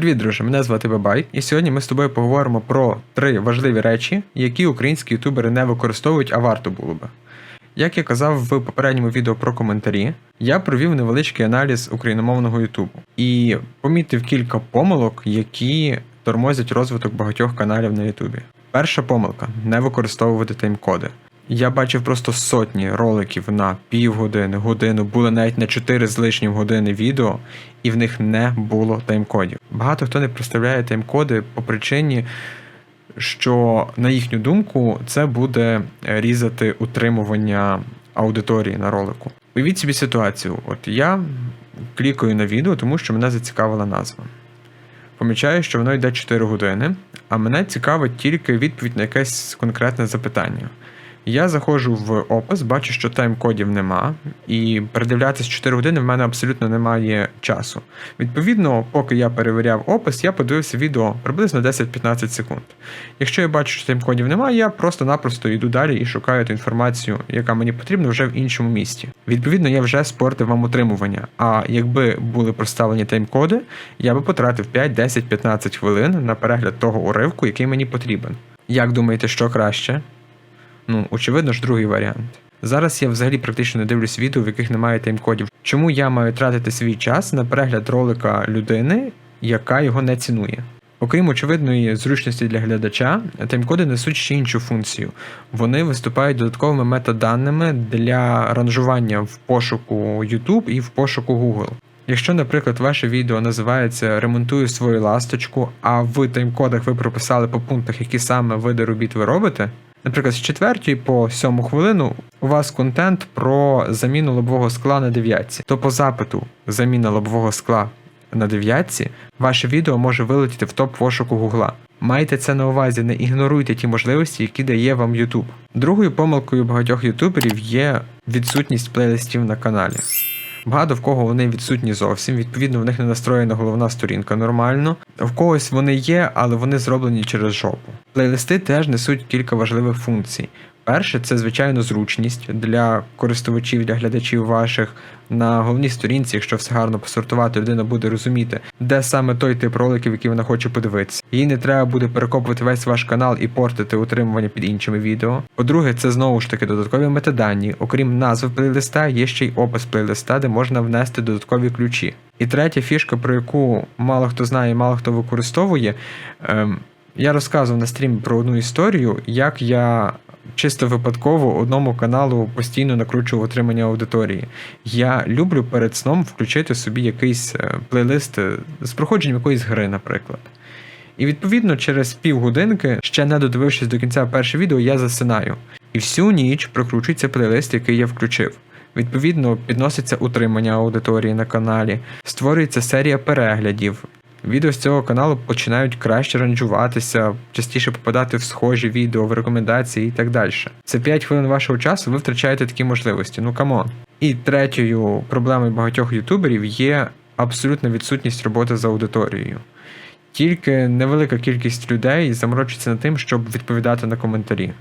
Привіт, друже! Мене звати Бабай, і сьогодні ми з тобою поговоримо про три важливі речі, які українські ютубери не використовують, а варто було би. Як я казав в попередньому відео про коментарі, я провів невеличкий аналіз україномовного Ютубу і помітив кілька помилок, які тормозять розвиток багатьох каналів на Ютубі. Перша помилка не використовувати таймкоди. Я бачив просто сотні роликів на півгодини, годину, були навіть на 4 з лишнім години відео, і в них не було таймкодів. Багато хто не представляє таймкоди по причині, що, на їхню думку, це буде різати утримування аудиторії на ролику. Уявіть собі ситуацію: от я клікаю на відео, тому що мене зацікавила назва. Помічаю, що воно йде 4 години, а мене цікавить тільки відповідь на якесь конкретне запитання. Я заходжу в опис, бачу, що тайм-кодів нема, і передивлятися 4 години в мене абсолютно немає часу. Відповідно, поки я перевіряв опис, я подивився відео приблизно 10-15 секунд. Якщо я бачу, що тайм-кодів немає, я просто-напросто йду далі і шукаю ту інформацію, яка мені потрібна вже в іншому місті. Відповідно, я вже спортив вам утримування. А якби були проставлені тайм-коди, я би потратив 5, 10, 15 хвилин на перегляд того уривку, який мені потрібен. Як думаєте, що краще? Ну, очевидно ж, другий варіант. Зараз я взагалі практично не дивлюсь відео, в яких немає таймкодів. Чому я маю тратити свій час на перегляд ролика людини, яка його не цінує? Окрім очевидної зручності для глядача, таймкоди несуть ще іншу функцію. Вони виступають додатковими метаданими для ранжування в пошуку YouTube і в пошуку Google. Якщо, наприклад, ваше відео називається Ремонтую свою ласточку, а в таймкодах ви прописали по пунктах, які саме види робіт ви робите, Наприклад, з 4 по 7 хвилину у вас контент про заміну лобового скла на дев'ятці. То по запиту заміна лобового скла на дев'ятці, ваше відео може вилетіти в топ пошуку Гугла. Майте це на увазі, не ігноруйте ті можливості, які дає вам YouTube. Другою помилкою багатьох ютуберів є відсутність плейлистів на каналі. Багато в кого вони відсутні зовсім, відповідно, в них не настроєна головна сторінка нормально. В когось вони є, але вони зроблені через жопу. Плейлисти теж несуть кілька важливих функцій. Перше, це звичайно зручність для користувачів, для глядачів ваших на головній сторінці, якщо все гарно посортувати, людина буде розуміти, де саме той тип роликів, який вона хоче подивитися. Їй не треба буде перекопувати весь ваш канал і портити утримування під іншими відео. По-друге, це знову ж таки додаткові метадані. Окрім назви плейлиста, є ще й опис плейлиста, де можна внести додаткові ключі. І третя фішка, про яку мало хто знає, мало хто використовує. Ем, я розказував на стрімі про одну історію, як я чисто випадково одному каналу постійно накручував отримання аудиторії. Я люблю перед сном включити собі якийсь е, плейлист е, з проходженням якоїсь гри, наприклад. І відповідно через півгодинки, ще не додивившись до кінця перше відео, я засинаю. І всю ніч прокручується плейлист, який я включив. Відповідно, підноситься утримання аудиторії на каналі, створюється серія переглядів, Відео з цього каналу починають краще ранжуватися, частіше попадати в схожі відео, в рекомендації і так далі. Це 5 хвилин вашого часу, ви втрачаєте такі можливості. Ну камон. І третьою проблемою багатьох ютуберів є абсолютна відсутність роботи з аудиторією. Тільки невелика кількість людей заморочиться над тим, щоб відповідати на коментарі.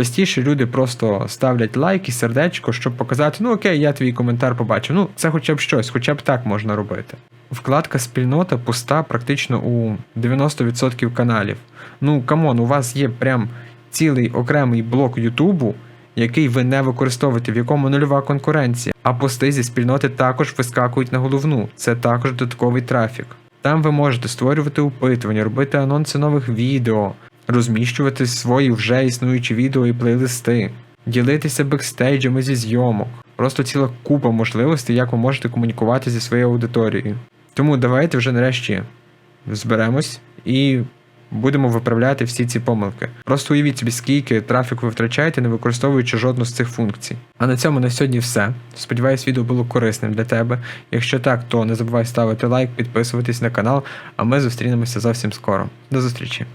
Частіше люди просто ставлять лайк і сердечко, щоб показати, ну окей, я твій коментар побачив. Ну, це хоча б щось, хоча б так можна робити. Вкладка спільнота пуста практично у 90% каналів. Ну, камон, у вас є прям цілий окремий блок Ютубу, який ви не використовуєте, в якому нульова конкуренція. А пости зі спільноти також вискакують на головну. Це також додатковий трафік. Там ви можете створювати опитування, робити анонси нових відео, розміщувати свої вже існуючі відео і плейлисти, ділитися бекстейджами зі зйомок. Просто ціла купа можливостей, як ви можете комунікувати зі своєю аудиторією. Тому давайте вже нарешті зберемось і будемо виправляти всі ці помилки. Просто уявіть собі, скільки трафіку ви втрачаєте, не використовуючи жодну з цих функцій. А на цьому на сьогодні все. Сподіваюсь, відео було корисним для тебе. Якщо так, то не забувай ставити лайк, підписуватись на канал, а ми зустрінемося зовсім скоро. До зустрічі!